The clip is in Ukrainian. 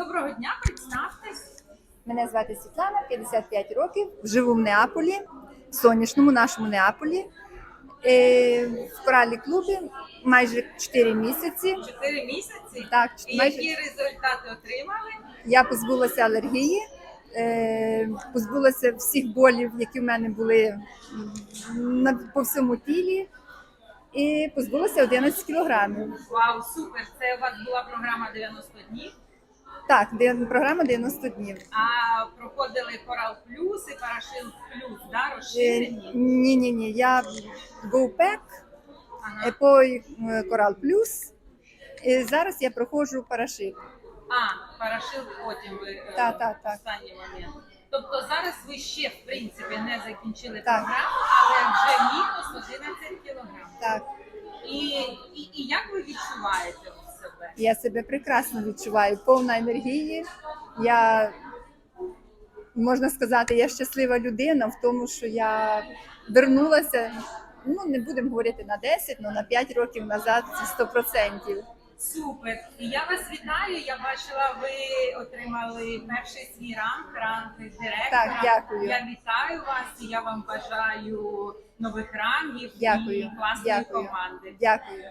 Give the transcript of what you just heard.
Доброго дня, представтесь. Мене звати Світлана, 55 років. Живу в Неаполі, в сонячному нашому Неаполі. Е, В коралі клубі майже 4 місяці. Чотири місяці. Так, І майже які результати отримали? я позбулася алергії, е, позбулася всіх болів, які в мене були на по всьому тілі, і позбулася 11 кілограмів. Вау, супер! Це у вас була програма 90 днів. Так, програма 90 днів. А проходили Корал Плюс і Парашил Плюс, да, Е, розширені. Ні, ні, ні. Я GoPack, Ага. е, по е, Coral Plus. І зараз я проходжу парашит. А, Парашил потім ви е, Так, так, так. в останній момент. Тобто зараз ви ще в принципі не закінчили Так. програму, але вже мінус 11 кілограм. Так, І, і, і як ви відчуваєте? Я себе прекрасно відчуваю, повна енергії. Я можна сказати, я щаслива людина в тому, що я вернулася. Ну, не будемо говорити на 10, але на 5 років назад це 100%. Супер. Я вас вітаю. Я бачила, ви отримали перший свій ранг, ранг директора. Так, дякую. Я вітаю вас і я вам бажаю нових рангів Дякую. і класної Дякую. команди. Дякую. Дякую.